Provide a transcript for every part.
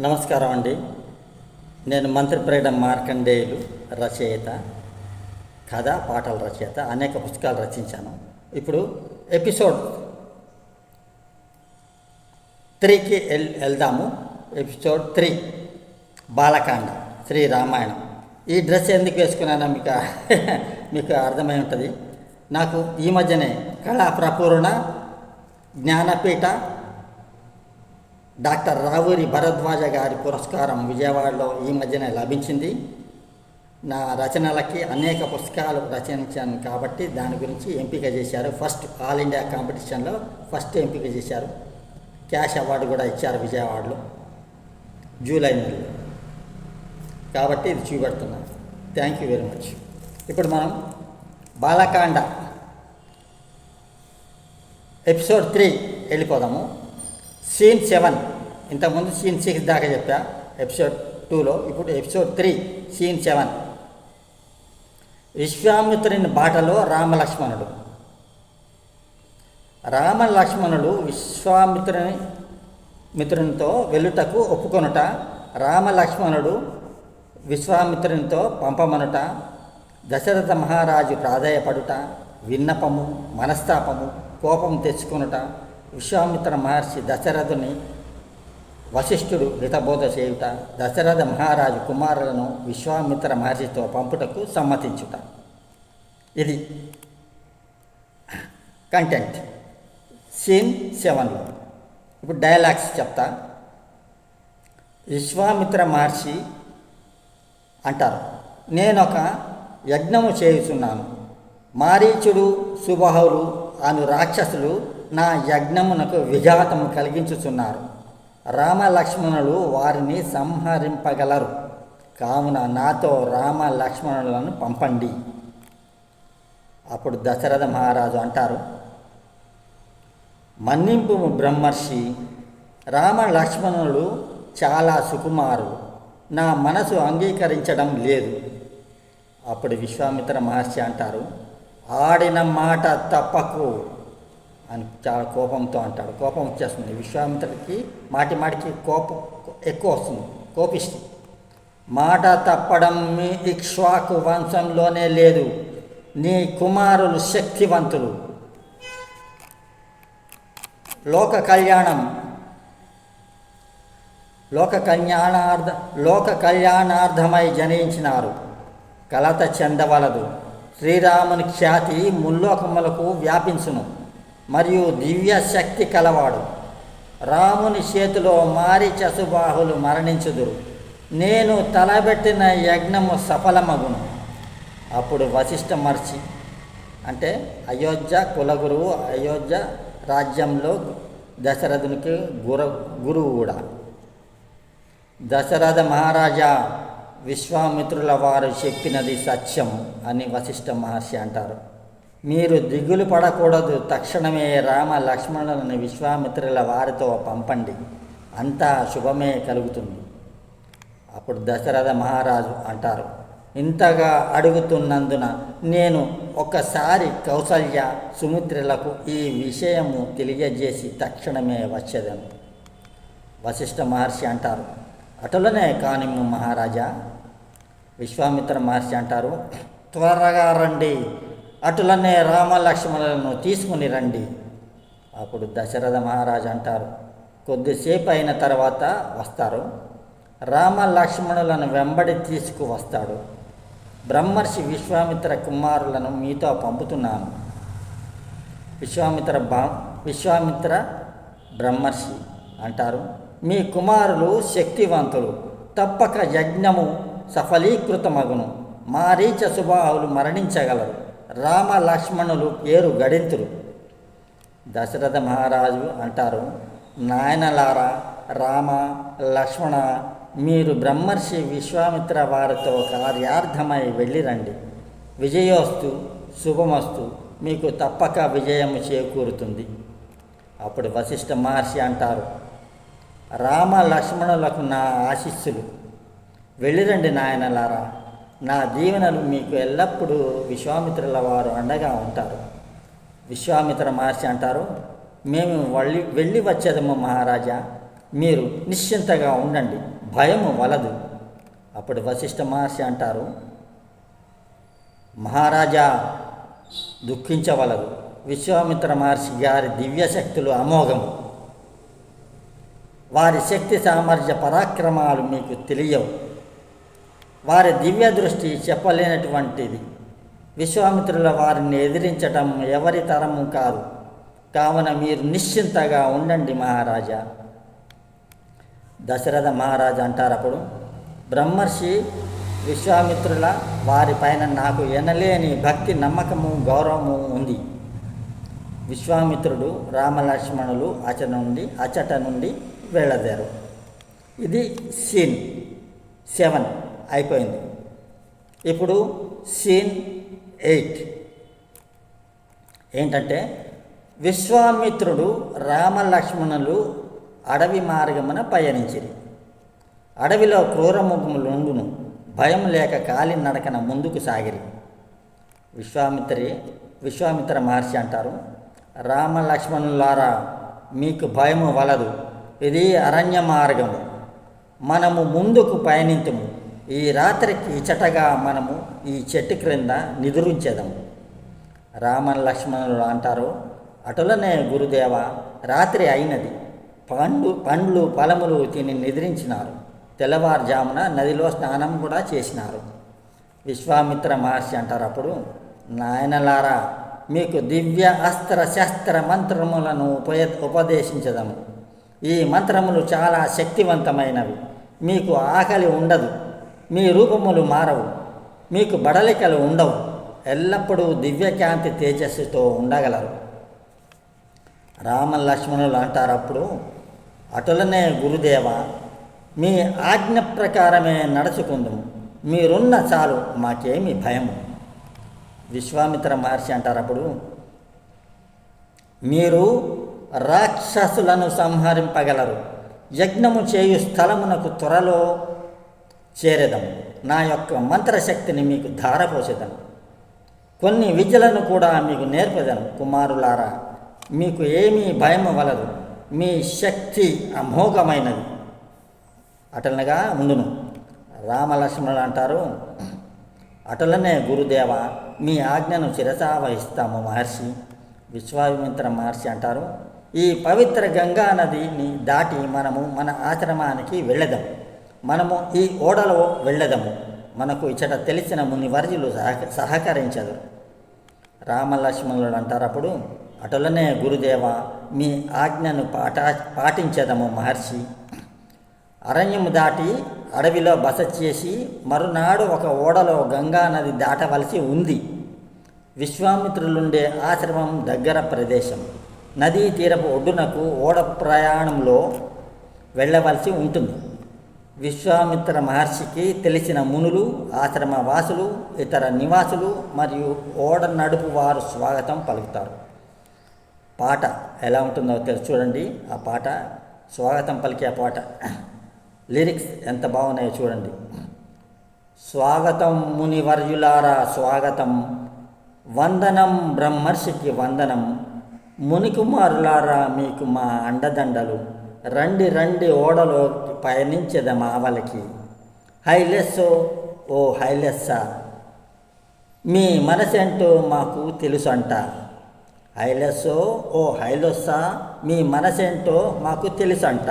నమస్కారం అండి. నేను మంత్రిప్రేడ మార్కండేయులు రచయిత కథ పాటల రచయిత అనేక పుస్తకాలు రచించాను. ఇప్పుడు ఎపిసోడ్ త్రీకి వెల్ వెళ్దాము. Episode three Balakanda Sri Ramayanam. ఈ డ్రెస్ ఎందుకు వేసుకున్నానో మీకు మీకు అర్థమై ఉంటుంది. నాకు ఈ మధ్యనే కళా ప్రపూర్ణ జ్ఞానపీఠ డాక్టర్ రావూరి భరద్వాజ గారి పురస్కారం విజయవాడలో ఈ మధ్యనే లభించింది. నా రచనలకి అనేక పుస్తకాలు రచించాను కాబట్టి దాని గురించి ఎంపిక చేశారు. ఫస్ట్ ఆల్ ఇండియా కాంపిటీషన్లో ఫస్ట్ ఎంపిక చేశారు. క్యాష్ అవార్డు కూడా ఇచ్చారు విజయవాడలో. జూలై నెలలో. కాబట్టి ఇది చూపెడుతున్నాను. Thank you very much. ఇప్పుడు మనం బాలకాండ ఎపిసోడ్ త్రీ వెళ్ళిపోదాము. Scene seven. ఇంతకుముందు సీన్ సిక్స్ దాకా చెప్పా ఎపిసోడ్ టూలో ఇప్పుడు ఎపిసోడ్ త్రీ సీన్ సెవెన్. విశ్వామిత్రుని బాటలో రామలక్ష్మణుడు. రామలక్ష్మణుడు విశ్వామిత్రుని మిత్రునితో వెళ్ళుటకు ఒప్పుకొనుట రామలక్ష్మణుడు విశ్వామిత్రునితో పంపమనుట దశరథ మహారాజు ప్రాధాయపడుట విన్నపము మనస్తాపము కోపం తెచ్చుకొనుట విశ్వామిత్ర మహర్షి దశరథుని వశిష్ఠుడు హితబోధ చేయుట దశరథ మహారాజు కుమారులను విశ్వామిత్ర మహర్షితో పంపుటకు సమ్మతించుట. ఇది కంటెంట్ సీన్ సెవెన్లో ఇప్పుడు డైలాగ్స్ చెప్తా. విశ్వామిత్ర మహర్షి అంటారు నేనొక యజ్ఞము చేయుచున్నాను. మారీచుడు సుబాహులు అను రాక్షసులు నా యజ్ఞమునకు విఘాతము కలిగించుచున్నారు. రామ లక్ష్మణులు వారిని సంహరింపగలరు. కావున నాతో రామ లక్ష్మణులను పంపండి. అప్పుడు దశరథ మహారాజు అంటారు మన్నింపు బ్రహ్మర్షి రామ లక్ష్మణులు చాలా సుకుమారు నా మనసు అంగీకరించడం లేదు. అప్పుడు విశ్వామిత్ర మహర్షి అంటారు ఆడిన మాట తప్పకు. అని చాలా కోపంతో అంటాడు. కోపం వచ్చేస్తుంది. విశ్వామిత్రుడికి మాటి మాటికి కోపం ఎక్కువ వస్తుంది. కోపిస్తుంది. మాట తప్పడం మీ ఇక్ష్వాకు వంశంలోనే లేదు. నీ కుమారులు శక్తివంతులు. లోక కళ్యాణం. లోక కళ్యాణార్థ లోక కళ్యాణార్థమై జనించినారు. కలత చెందవలదు. శ్రీరాముని ఖ్యాతి ముల్లోకములకు వ్యాపించును. మరియు దివ్య శక్తి కలవాడు. రాముని చేతిలో మారి చసుబాహులు మరణించుదురు. నేను తలబెట్టిన యజ్ఞము సఫలమగును. అప్పుడు వశిష్ఠ మర్చి అంటే అయోధ్య కులగురువు అయోధ్య రాజ్యంలో దశరథునికి గుర గురువు కూడా. దశరథ మహారాజా విశ్వామిత్రుల వారు చెప్పినది సత్యం అని వశిష్ఠ మహర్షి అంటారు. మీరు దిగులు పడకూడదు. తక్షణమే రామ లక్ష్మణులను విశ్వామిత్రుల వారితో పంపండి. అంతా శుభమే కలుగుతుంది. అప్పుడు దశరథ మహారాజు అంటారు ఇంతగా అడుగుతున్నందున నేను ఒకసారి కౌసల్య సుమిత్రులకు ఈ విషయము తెలియజేసి తక్షణమే వచ్చేదను. వశిష్ఠ మహర్షి అంటారు అటులనే కానిమ్ము మహారాజా. విశ్వామిత్ర మహర్షి అంటారు త్వరగా రండి. అటులనే రామ లక్ష్మణులను తీసుకుని రండి. అప్పుడు దశరథ మహారాజు అంటారు కొద్దిసేపు అయిన తర్వాత వస్తారు. రామ లక్ష్మణులను వెంబడి తీసుకువస్తాడు. బ్రహ్మర్షి విశ్వామిత్ర కుమారులను మీతో పంపుతున్నాను. విశ్వామిత్ర బా విశ్వామిత్ర బ్రహ్మర్షి అంటారు మీ కుమారులు శక్తివంతులు తప్పక యజ్ఞము సఫలీకృతమగును. మారీచ సుబాహులు మరణించగలరు. రామ లక్ష్మణులు పేరు గడింతురు. దశరథ మహారాజు అంటారు నాయనలారా రామ లక్ష్మణ మీరు బ్రహ్మర్షి విశ్వామిత్ర వారితో కార్యార్థమై వెళ్ళిరండి. విజయోస్తు శుభమస్తు మీకు తప్పక విజయం చేకూరుతుంది అప్పుడు వశిష్ఠ మహర్షి అంటారు రామ లక్ష్మణులకు నా ఆశీస్సులు. వెళ్ళిరండి నాయనలారా. నా దీవెనలు మీకు ఎల్లప్పుడూ విశ్వామిత్రుల వారు అండగా ఉంటారు. విశ్వామిత్ర మహర్షి అంటారు మేము వెళ్ళి వెళ్ళి వచ్చేదము మహారాజా మీరు నిశ్చింతగా ఉండండి భయము వలదు. అప్పుడు వశిష్ఠ మహర్షి అంటారు మహారాజా దుఃఖించవలదు. విశ్వామిత్ర మహర్షి గారి దివ్యశక్తులు అమోఘము. వారి శక్తి సామర్థ్య పరాక్రమాలు మీకు తెలియవు. వారి దివ్య దృష్టి చెప్పలేనటువంటిది. విశ్వామిత్రుల వారిని ఎదిరించటం ఎవరి తరము కాదు. కావున మీరు నిశ్చింతగా ఉండండి మహారాజా. దశరథ మహారాజా అంటారు అప్పుడు బ్రహ్మర్షి విశ్వామిత్రుల వారిపైన నాకు ఎనలేని భక్తి నమ్మకము గౌరవము ఉంది. విశ్వామిత్రుడు రామలక్ష్మణులు అచ నుండి అచట నుండి వెళ్ళదేరు ఇది సీన్ సెవెన్. అయిపోయింది. ఇప్పుడు సీన్ ఎయిట్. ఏంటంటే విశ్వామిత్రుడు రామలక్ష్మణులు అడవి మార్గమున పయనించిరి. అడవిలో క్రూరముఖములుండును భయం లేక కాలి నడకన ముందుకు సాగిరి. విశ్వామిత్రి విశ్వామిత్ర మహర్షి అంటారు రామలక్ష్మణులారా మీకు భయము వలదు. ఇది అరణ్య మార్గము. మనము ముందుకు పయనించము ఈ రాత్రికి ఇచ్చటగా మనము ఈ చెట్టు క్రింద నిదురించేదము. రామన్ లక్ష్మణులు అంటారు అటులనే గురుదేవ రాత్రి అయినది. పండ్లు పండ్లు ఫలములు తిని నిద్రించినారు. తెల్లవారుజామున నదిలో స్నానం కూడా చేసినారు. విశ్వామిత్ర మహర్షి అంటారు అప్పుడు నాయనలారా మీకు దివ్య అస్త్ర శస్త్ర మంత్రములను ఉపయ ఉపదేశించదము. ఈ మంత్రములు చాలా శక్తివంతమైనవి. మీకు ఆకలి ఉండదు. మీ రూపములు మారవు మీకు బడలికలు ఉండవు ఎల్లప్పుడూ దివ్యకాంతి తేజస్సుతో ఉండగలరు. రామ లక్ష్మణులు అంటారు అప్పుడు అటులనే గురుదేవ మీ ఆజ్ఞ ప్రకారమే నడుచుకుందుము మీరున్న చాలు మాకేమి భయము. విశ్వామిత్ర మహర్షి అంటారు అప్పుడు మీరు రాక్షసులను సంహరింపగలరు యజ్ఞము చేయు స్థలమునకు త్వరలో చేరేదాం నా యొక్క మంత్రశక్తిని మీకు ధారపోసేదను కొన్ని విద్యలను కూడా మీకు నేర్పదను కుమారులారా. మీకు ఏమీ భయం వలదు. మీ శక్తి అమోఘమైనది. అటలనగా ఉండును. రామలక్ష్మణులు అంటారు అటులనే గురుదేవ మీ ఆజ్ఞను శిరసా వహిస్తాము మహర్షి. విశ్వామిత్ర మహర్షి అంటారు ఈ పవిత్ర గంగా నదిని దాటి మనము మన ఆశ్రమానికి వెళ్ళదాం మనము ఈ ఓడలో వెళ్ళదము. మనకు ఇచ్చట తెలిసిన ముని వర్జులు సహక సహకరించదు. రామలక్ష్మణులు అంటారు అప్పుడు అటులనే గురుదేవ మీ ఆజ్ఞను పాటా పాటించదము మహర్షి. అరణ్యము దాటి అడవిలో బస చేసి మరునాడు ఒక ఓడలో గంగా నది దాటవలసి ఉంది. విశ్వామిత్రులుండే ఆశ్రమం దగ్గర ప్రదేశం. నదీ తీరపు ఒడ్డునకు ఓడ ప్రయాణంలో వెళ్ళవలసి ఉంటుంది. విశ్వామిత్ర మహర్షికి తెలిసిన మునులు ఆశ్రమ వాసులు ఇతర నివాసులు మరియు ఓడ నడుపు వారు స్వాగతం పలుకుతారు. పాట ఎలా ఉంటుందో తెలుసు చూడండి. ఆ పాట స్వాగతం పలికే ఆ పాట. లిరిక్స్ ఎంత బాగున్నాయో చూడండి. స్వాగతం మునివర్యులారా స్వాగతం. వందనం బ్రహ్మర్షికి వందనం. మునికుమారులారా మీకు మా అండదండలు. రండి రండి ఓడలో పయనించద మావలకి హైలెస్సో ఓ హైలెస్సా? మీ మనసెంటో మాకు తెలుసు అంట హైలెస్సో ఓ హైలెస్సా? మీ మనసెంటో మాకు తెలుసు అంట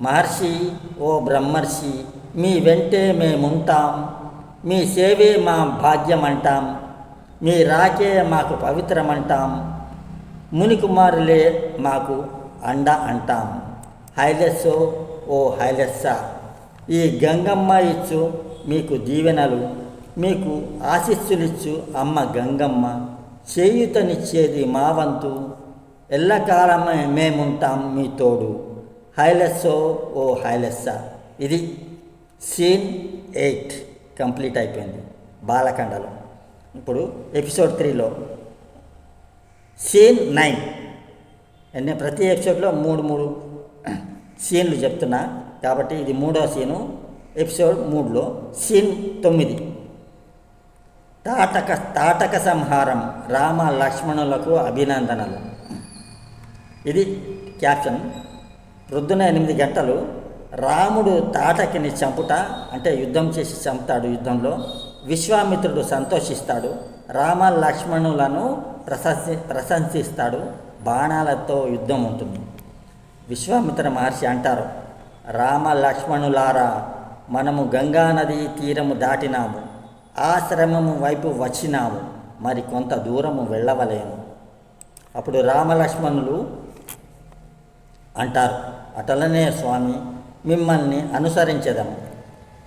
మహర్షి ఓ బ్రహ్మర్షి మీ వెంటే మేముంటాం. మీ సేవే మా భాగ్యం అంటాం మీ రాకే మాకు పవిత్రమంటాం. మునికుమారులే మాకు అండ అంటాం. హైలెస్సో ఓ హైలెస్సా! ఈ గంగమ్మ ఇచ్చు మీకు దీవెనలు మీకు ఆశీస్సులిచ్చు అమ్మ గంగమ్మ. చేయుతనిచ్చేది మా వంతు ఎల్లకాలమే మేముంటాం మీ తోడు. హైలెస్సో ఓ హైలెస్సా! ఇది సీన్ ఎయిట్ కంప్లీట్ అయిపోయింది బాలకండలో. ఇప్పుడు ఎపిసోడ్ త్రీలో. Scene nine. నేను ప్రతి ఎపిసోడ్లో మూడు మూడు సీన్లు చెప్తున్నా. కాబట్టి ఇది మూడో సీను. ఎపిసోడ్ మూడులో సీన్ తొమ్మిది. తాటక తాటక సంహారం రామ లక్ష్మణులకు అభినందనలు. ఇది క్యాప్షన్. ప్రొద్దున ఎనిమిది గంటలు రాముడు తాటకిని చంపుట అంటే యుద్ధం చేసి చంపుతాడు యుద్ధంలో. విశ్వామిత్రుడు సంతోషిస్తాడు. రామ లక్ష్మణులను ప్రశంసి ప్రశంసిస్తాడు. బాణాలతో యుద్ధం ఉంటుంది. విశ్వామిత్ర మహర్షి అంటారు రామ లక్ష్మణులారా మనము గంగానది తీరము దాటినాము. ఆశ్రమము వైపు వచ్చినాము. మరి కొంత దూరము వెళ్ళవలేము. అప్పుడు రామలక్ష్మణులు అంటారు అటలనే స్వామి మిమ్మల్ని అనుసరించదాము.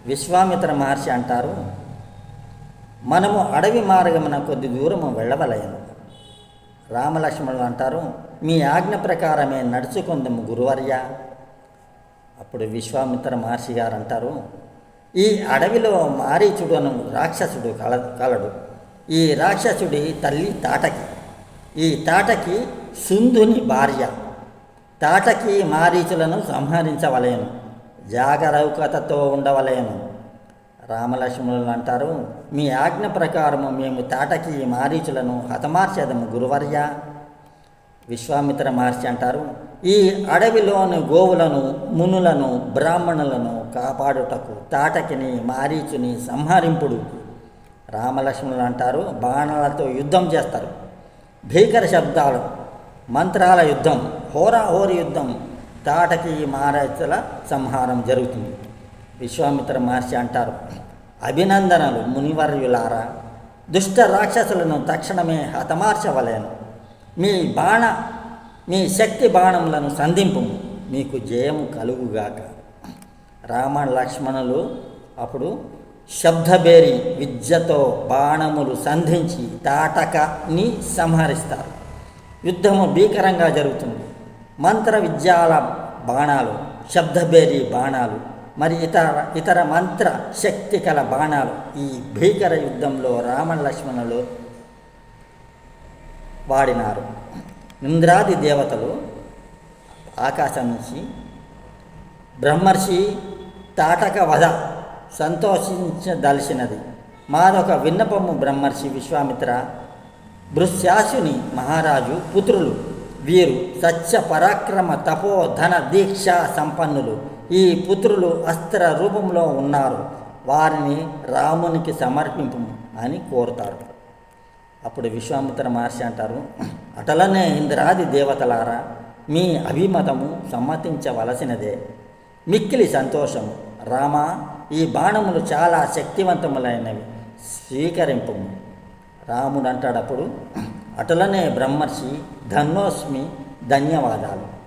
విశ్వామిత్ర మహర్షి అంటారు మనము అడవి మార్గమున కొద్ది దూరము వెళ్ళవలేము. రామలక్ష్మణులు అంటారు మీ ఆజ్ఞ ప్రకారమే నడుచుకుందాము గురువర్య. అప్పుడు విశ్వామిత్ర మహర్షి గారు అంటారు ఈ అడవిలో మారీచుడును రాక్షసుడు కల కలడు. ఈ రాక్షసుడి తల్లి తాటకి. ఈ తాటకి సుంధుని భార్య. తాటకి మారీచులను సంహరించవలేను. జాగరౌకతతో ఉండవలేను. రామలక్ష్మణులు అంటారు మీ ఆజ్ఞ ప్రకారము మేము తాటకి మారీచులను హతమార్చేదము గురువర్య. విశ్వామిత్ర మహర్షి అంటారు ఈ అడవిలోని గోవులను మునులను బ్రాహ్మణులను కాపాడుటకు తాటకిని మారీచుని సంహరింపుడు. రామలక్ష్మణులు అంటారు బాణాలతో యుద్ధం చేస్తారు. భీకర శబ్దాలు మంత్రాల యుద్ధం హోరాహోరి యుద్ధం తాటకి మారీచుల సంహారం జరుగుతుంది. విశ్వామిత్ర మహర్షి అంటారు అభినందనలు మునివర్యులారా. దుష్ట రాక్షసులను తక్షణమే హతమార్చవలేను. మీ బాణ మీ శక్తి బాణములను సంధింపు మీకు జయము కలుగుగాక. రామ లక్ష్మణులు అప్పుడు శబ్దబేరి విద్యతో బాణములు సంధించి తాటకని సంహరిస్తారు. యుద్ధము భీకరంగా జరుగుతుంది. మంత్ర విద్యాల బాణాలు శబ్దబేరి బాణాలు మరి ఇతర ఇతర మంత్ర శక్తి కల బాణాలు ఈ భీకర యుద్ధంలో రామ లక్ష్మణులు వాడినారు. ఇంద్రాది దేవతలు ఆకాశం నుంచి బ్రహ్మర్షి తాటక వధ సంతోషించదలిసినది మాదొక విన్నపము బ్రహ్మర్షి విశ్వామిత్ర భృశ్యాసుని మహారాజు పుత్రులు వీరు సత్య పరాక్రమ తపో ధన దీక్ష సంపన్నులు. ఈ పుత్రులు అస్త్ర రూపంలో ఉన్నారు. వారిని రామునికి సమర్పింపు అని కోరుతారు. అప్పుడు విశ్వామిత్ర మహర్షి అంటారు అటలనే ఇంద్రాది దేవతలారా మీ అభిమతము సమ్మతించవలసినదే. మిక్కిలి సంతోషం రామ ఈ బాణములు చాలా శక్తివంతములైనవి. స్వీకరింపు రాముడు అంటాడప్పుడు అటులనే బ్రహ్మర్షి ధన్నోస్మి ధన్యవాదాలు.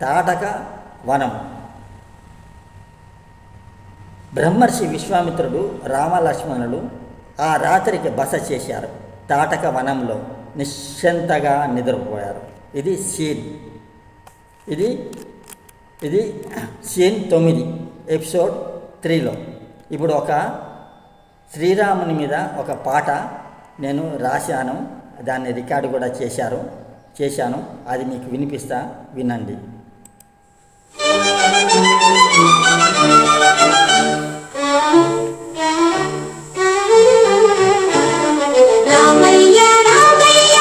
తాటక వనం బ్రహ్మర్షి విశ్వామిత్రుడు రామలక్ష్మణులు ఆ రాత్రికి బస చేశారు. తాటక వనంలో నిశ్చంతగా నిద్రపోయారు. ఇది సీన్. ఇది ఇది సీన్ తొమ్మిది ఎపిసోడ్ త్రీలో. ఇప్పుడు ఒక శ్రీరాముని మీద ఒక పాట నేను రాశాను. దాన్ని రికార్డు కూడా చేశారు చేశాను. అది మీకు వినిపిస్తా వినండి. రామయ్యా రామయ్య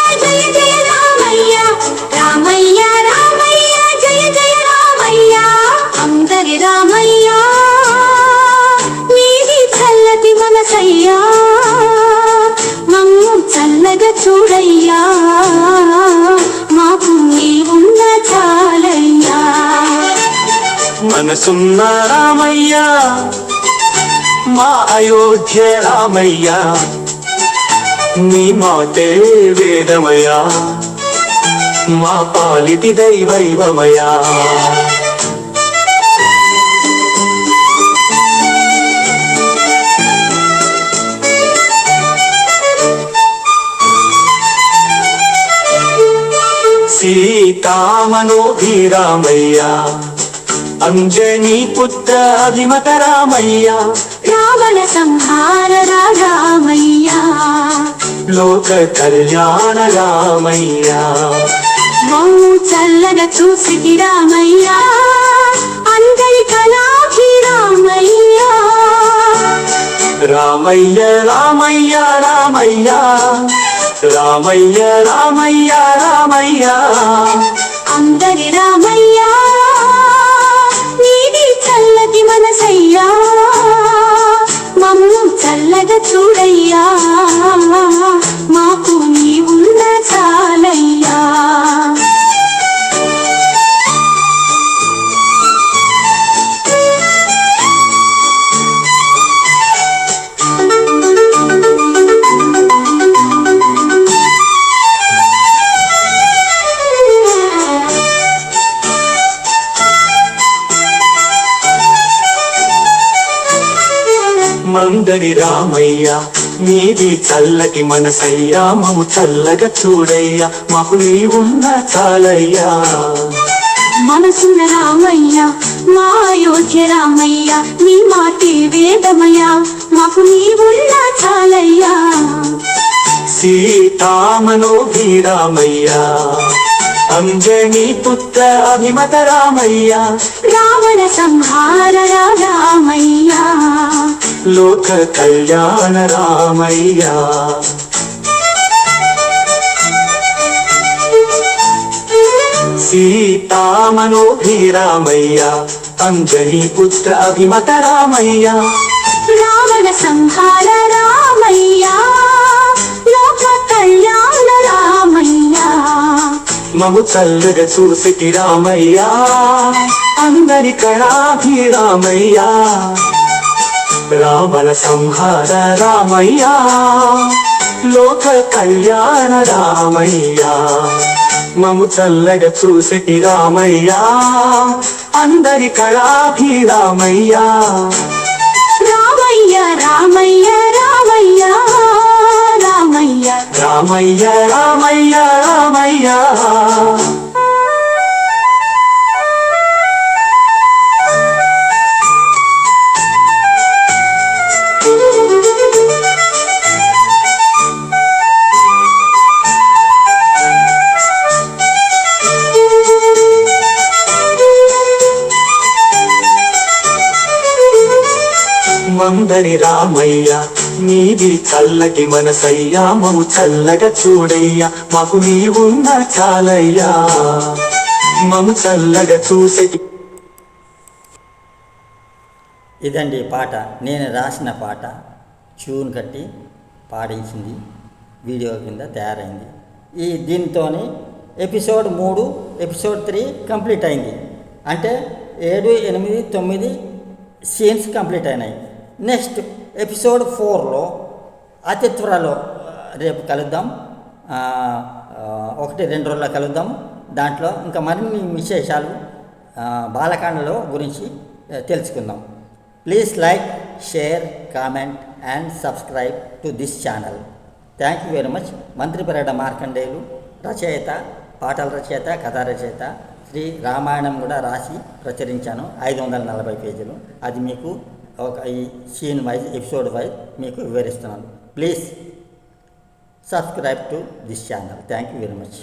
చల్లటి మనసయ్యా. మనసున్న రామయ్య మా అయోధ్య రామయ్య నీ మాటే వేదమయా మా పాలిటి దైవైవమయా సీతామనోభిరామయ్య అంజనీ పుత్ర అభిమత రామయ్య. రావణ సంహార రామయ్యా లోక కళ్యాణ రామయ్య. మౌ చల్లగా చూసి రామయ్యా. అందరి కళాభి రామయ్యా. రామయ్య రామయ్య రామయ్య. రామయ్య రామయ్య రామయ్య. అందరి రామయ్యా. చల్లటి మనసయ్యా మమ్ము చల్లగా చూడయ్యా. రామయ్య నీది చల్లటి మనసయ్యా మము చల్లగా చూడయ్యా మాకు నీ ఉన్న చాలయ్యా. మనసున్న రామయ్య మా అయోధ్య రామయ్య నీ మాటి వేదమయ్య మాకు నీవున్న చాలయ్యా. సీతామనోభి రామయ్య అంజనీ పుత్ర అభిమత రామయ్య. రావణ సంహార రామయ్య. లోక కళ్యాణ రామయ్య. సీతామనోభి రామయ్య అంజనీ పుత్ర అభిమత రామయ్య. రావణ సంహార రామయ్య లోక కళ్యాణ రామయ్య. మము చల్లగా చూసిటి రామయ్య అందరి కళాభి రామయ్య రావణ సంహార రామయ్యా లోక కళ్యాణ రామయ్యా. మము చల్లగ చూసి రామయ్యా అందరి కళాభి రామయ్యా. రామయ్య రామయ్య రామయ్య రామయ్య. రామయ్య రామయ్య రామయ్యా. మందరి రామయ్య నీది చల్లటి మనసయ్యా మము చల్లగా చూడయ్యా మాకు నీ ఉన్న చాలయ్యా. మము చల్లగా చూసేటి ఇదండి పాట. నేను రాసిన పాట. ట్యూన్ కట్టి పాడించింది. వీడియో కింద తయారైంది. ఈ దీంతో ఎపిసోడ్ మూడు ఎపిసోడ్ త్రీ కంప్లీట్ అయింది. అంటే ఏడు ఎనిమిది తొమ్మిది సీన్స్ కంప్లీట్ అయినాయి. నెక్స్ట్ ఎపిసోడ్ ఫోర్లో అతి త్వరలో రేపు కలుద్దాం. ఒకటి రెండు రోజుల్లో కలుద్దాం. దాంట్లో ఇంకా మరిన్ని విశేషాలు బాలకాండలో గురించి తెలుసుకుందాం. Please like share comment and subscribe to this channel thank you very much Mantriperata Markandeyulu రచయిత పాటల రచయిత కథా రచయిత శ్రీ రామాయణం కూడా రాసి ప్రచురించాను. ఐదు వందల నలభై పేజీలు. అది మీకు ఒక ఈ సీన్ వైజ్ ఎపిసోడ్ వైజ్ మీకు వివరిస్తున్నాను. Please subscribe to this channel thank you very much